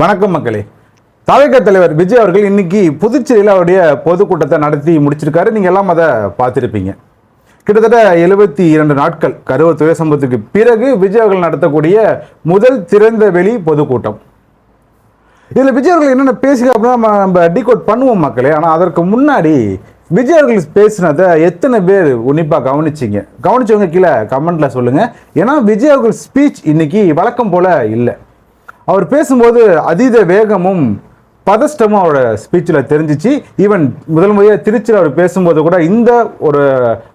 வணக்கம் மக்களே. தவிக தலைவர் விஜய் அவர்கள் இன்னைக்கு புதுச்சேரியில் அவருடைய பொதுக்கூட்டத்தை நடத்தி முடிச்சிருக்காரு. நீங்கள் எல்லாம் அதை பார்த்துருப்பீங்க. கிட்டத்தட்ட எழுபத்தி இரண்டு நாட்கள் கருவ துறை சம்பவத்துக்கு பிறகு விஜய் அவர்கள் நடத்தக்கூடிய முதல் திறந்த வெளி பொதுக்கூட்டம். இதில் விஜய் அவர்கள் என்னென்ன பேசுக அப்படின்னா நம்ம நம்ம டிகோட் பண்ணுவோம் மக்களே. ஆனால் அதற்கு முன்னாடி விஜய் அவர்கள் பேசினதை எத்தனை பேர் உன்னிப்பாக கவனிச்சிங்க? கவனிச்சவங்க கீழே கமெண்ட்டில் சொல்லுங்கள் ஏன்னா விஜய் அவர்கள் ஸ்பீச் இன்னைக்கு வழக்கம் போல இல்லை. அவர் பேசும்போது அதீத வேகமும் பதஷ்டமும் அவரோட ஸ்பீச்சில் தெரிஞ்சிச்சு. ஈவன் முதல் முறையாக திருச்சியில் அவர் பேசும்போது கூட இந்த ஒரு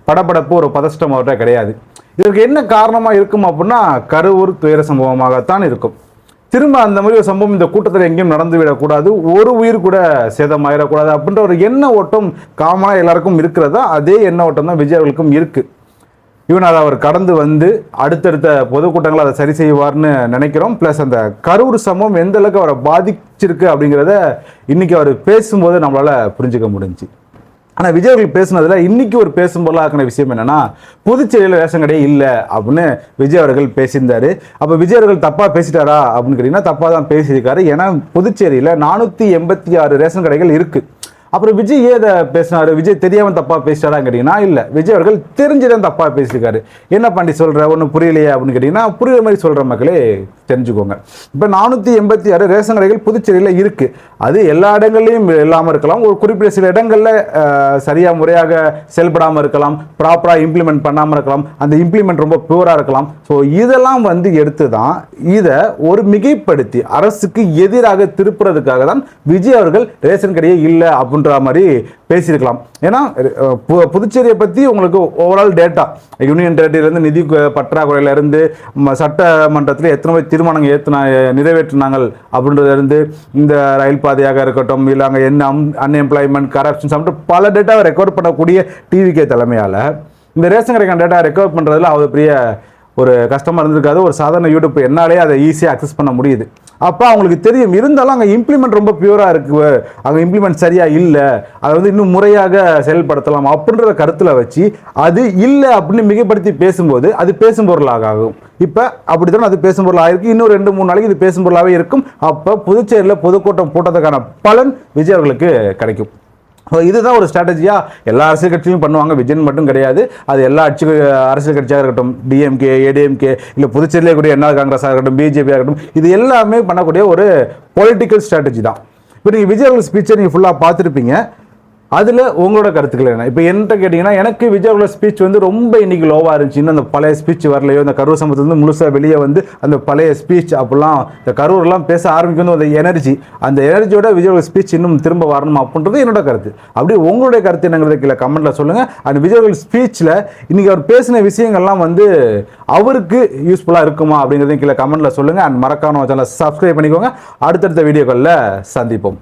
படபடப்பு ஒரு பதஷ்டம் அவர்கிட்ட கிடையாது. இதற்கு என்ன காரணமாக இருக்கும் அப்படின்னா கருவூர் துயர சம்பவமாகத்தான் இருக்கும். திரும்ப அந்த மாதிரி ஒரு சம்பவம் இந்த கூட்டத்தில் எங்கேயும் நடந்து விடக்கூடாது ஒரு உயிர் கூட சேதமாயிடக்கூடாது அப்படின்ற ஒரு எண்ண ஓட்டம் காமனாக எல்லாருக்கும் இருக்கிறதா அதே எண்ண ஓட்டம் தான் விஜய் அவர்களுக்கும் இருக்குது இவன் அதை அவர் கடந்து வந்து அடுத்தடுத்த பொதுக்கூட்டங்களை அதை சரி செய்வார்னு நினைக்கிறோம். ப்ளஸ் அந்த கரூர் சமம் எந்த அளவுக்கு அவரை பாதிச்சிருக்கு அப்படிங்கிறத இன்னைக்கு அவர் பேசும்போது நம்மளால் புரிஞ்சுக்க முடிஞ்சுச்சு. ஆனால் விஜய் அவர்கள் பேசுனதில் இன்னைக்கு ஒரு பேசும் ஆக்கின விஷயம் என்னென்னா புதுச்சேரியில் ரேஷன் கடையே இல்லை அப்படின்னு விஜய் அவர்கள் பேசியிருந்தார். அப்போ விஜய் அவர்கள் தப்பாக பேசிட்டாரா அப்படின்னு கேட்டிங்கன்னா தப்பாக தான் பேசியிருக்காரு. ஏன்னா புதுச்சேரியில் நானூற்றி எண்பத்தி ஆறு ரேஷன் கடைகள் இருக்குது அப்புறம் விஜய் ஏதை பேசினாரு? விஜய் தெரியாமல் தப்பாக பேசிட்டாரான்னு கேட்டிங்கன்னா இல்லை. விஜய் அவர்கள் தெரிஞ்சுதான் தப்பாக பேசியிருக்காரு. என்ன பண்ணி சொல்கிற ஒன்றும் புரியலையே அப்படின்னு கேட்டிங்கன்னா புரியுற மாதிரி சொல்கிற மக்களே தெரிஞ்சுக்கோங்க. இப்போ நானூற்றி எண்பத்தி ஆறு ரேஷன் கடைகள் புதுச்சேரியில் இருக்குது அது எல்லா இடங்கள்லையும் இல்லாமல் இருக்கலாம். ஒரு குறிப்பிட்ட சில இடங்களில் சரியாக முறையாக செயல்படாமல் இருக்கலாம். ப்ராப்பராக இம்ப்ளிமெண்ட் பண்ணாமல் இருக்கலாம். அந்த இம்ப்ளிமெண்ட் ரொம்ப பியூராக இருக்கலாம். ஸோ இதெல்லாம் வந்து எடுத்து தான் இதை ஒரு மிகைப்படுத்தி அரசுக்கு எதிராக திருப்புறதுக்காக தான் விஜய் அவர்கள் ரேஷன் கடையே இல்லை அப்படின்ற மாதிரி பேசியிருக்கலாம். ஏன்னா பு- புதுச்சேரியை பற்றி உங்களுக்கு ஓவரால் டேட்டா யூனியன் டெரிட்டரியிலேருந்து நிதி பற்றாக்குறையிலேருந்து சட்டமன்றத்தில் எத்தனை பேர் தீர்மானங்கள் ஏற்றினா நிறைவேற்றினாங்கள் அப்படின்றதுலேருந்து இந்த ரயில் பாதையாக இருக்கட்டும் இல்லை அங்கே என்ன அன்எம்ப்ளாய்மெண்ட் கரப்ஷன் அப்படின்ட்டு பல டேட்டாவை ரெக்கார்ட் பண்ணக்கூடிய டிவிகே தலைமையால் இந்த ரேஷன் கடைக்கான டேட்டா ரெக்கார்ட் பண்ணுறதுல அவ்வளோ பெரிய ஒரு கஷ்டமாக இருந்திருக்காது. ஒரு சாதாரண யூடியூப் என்னாலே அதை ஈஸியாக அக்சஸ் பண்ண முடியுது. அப்போ அவங்களுக்கு தெரியும். இருந்தாலும் அங்கே இம்ப்ளிமெண்ட் ரொம்ப பியூராக இருக்கு. அங்கே இம்ப்ளிமெண்ட் சரியாக இல்லை. அதை வந்து இன்னும் முறையாக செயல்படுத்தலாம் அப்படின்ற கருத்தில் வச்சு அது இல்லை அப்படின்னு மிகப்படுத்தி பேசும்போது அது பேசும் பொருளாக ஆகும். இப்போ அப்படித்தான் அது பேசும் பொருளாக இருக்குது இன்னும் ரெண்டு மூணு நாளைக்கு இது பேசும் பொருளாகவே இருக்கும். அப்போ புதுச்சேரியில் பொதுக்கூட்டம் போட்டதுக்கான பலன் விஜய் அவர்களுக்கு கிடைக்கும். இதுதான் ஒரு ஸ்ட்ராட்டஜியாக எல்லா அரசியல் கட்சியும் பண்ணுவாங்க. விஜயன் மட்டும் கிடையாது. அது எல்லா அச்சு அரசியல் கட்சியாக இருக்கட்டும் டிஎம்கே ஏடிஎம்கே இல்லை புதுச்சேரியிலே கூடிய என்ஆர் காங்கிரஸாக இருக்கட்டும் பிஜேபியாக இருக்கட்டும் இது எல்லாமே பண்ணக்கூடிய ஒரு பொலிட்டிக்கல் ஸ்ட்ராட்டஜி தான். இப்போ நீங்கள் விஜய் அவர்கள் ஸ்பீச்சை நீங்கள் ஃபுல்லாக பார்த்துருப்பீங்க. அதில் உங்களோட கருத்துக்கள் என்ன? இப்போ என்கிட்ட கேட்டிங்கன்னா எனக்கு விஜய் ஸ்பீச் வந்து ரொம்ப இன்றைக்கி லோவாக இருந்துச்சு. இன்னும் அந்த பழைய ஸ்பீச் வரலையோ அந்த கரூர் சம்பவத்துலேருந்து முழுசாக வெளியே வந்து அந்த பழைய ஸ்பீச் அப்படிலாம் இந்த கரூர்லாம் பேச ஆரம்பிக்கும் அந்த எனர்ஜி அந்த எனர்ஜியோட விஜய் ஸ்பீச் இன்னும் திரும்ப வரணும் அப்படின்றது என்னோட கருத்து. அப்படியே உங்களுடைய கருத்து என்னங்கிறத கீழே கமெண்ட்டில் சொல்லுங்கள் அந்த விஜய் ஸ்பீச்சில் இன்றைக்கி அவர் பேசின விஷயங்கள்லாம் வந்து அவருக்கு யூஸ்ஃபுல்லாக இருக்குமா அப்படிங்கிறதையும் கீழே கமெண்ட்டில் சொல்லுங்கள் அண்ட் மறக்காம சேனலை சப்ஸ்கிரைப் பண்ணிக்கோங்க. அடுத்தடுத்த வீடியோக்களில் சந்திப்போம்.